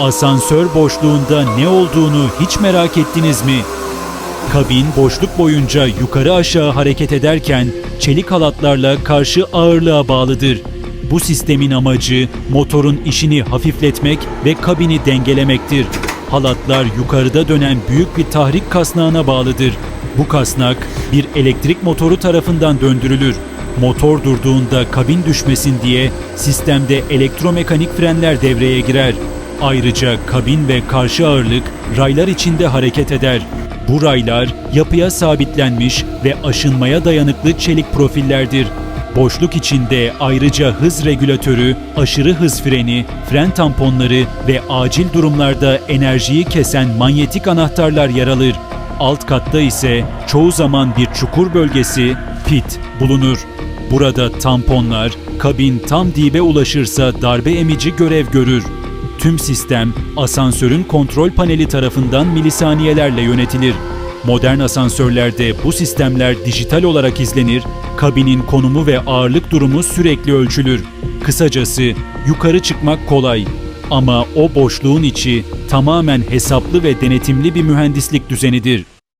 Asansör boşluğunda ne olduğunu hiç merak ettiniz mi? Kabin boşluk boyunca yukarı aşağı hareket ederken çelik halatlarla karşı ağırlığa bağlıdır. Bu sistemin amacı motorun işini hafifletmek ve kabini dengelemektir. Halatlar yukarıda dönen büyük bir tahrik kasnağına bağlıdır. Bu kasnak bir elektrik motoru tarafından döndürülür. Motor durduğunda kabin düşmesin diye sistemde elektromekanik frenler devreye girer. Ayrıca kabin ve karşı ağırlık raylar içinde hareket eder. Bu raylar yapıya sabitlenmiş ve aşınmaya dayanıklı çelik profillerdir. Boşluk içinde ayrıca hız regülatörü, aşırı hız freni, fren tamponları ve acil durumlarda enerjiyi kesen manyetik anahtarlar yer alır. Alt katta ise çoğu zaman bir çukur bölgesi, pit bulunur. Burada tamponlar, kabin tam dibe ulaşırsa darbe emici görev görür. Tüm sistem asansörün kontrol paneli tarafından milisaniyelerle yönetilir. Modern asansörlerde bu sistemler dijital olarak izlenir, kabinin konumu ve ağırlık durumu sürekli ölçülür. Kısacası yukarı çıkmak kolay ama o boşluğun içi tamamen hesaplı ve denetimli bir mühendislik düzenidir.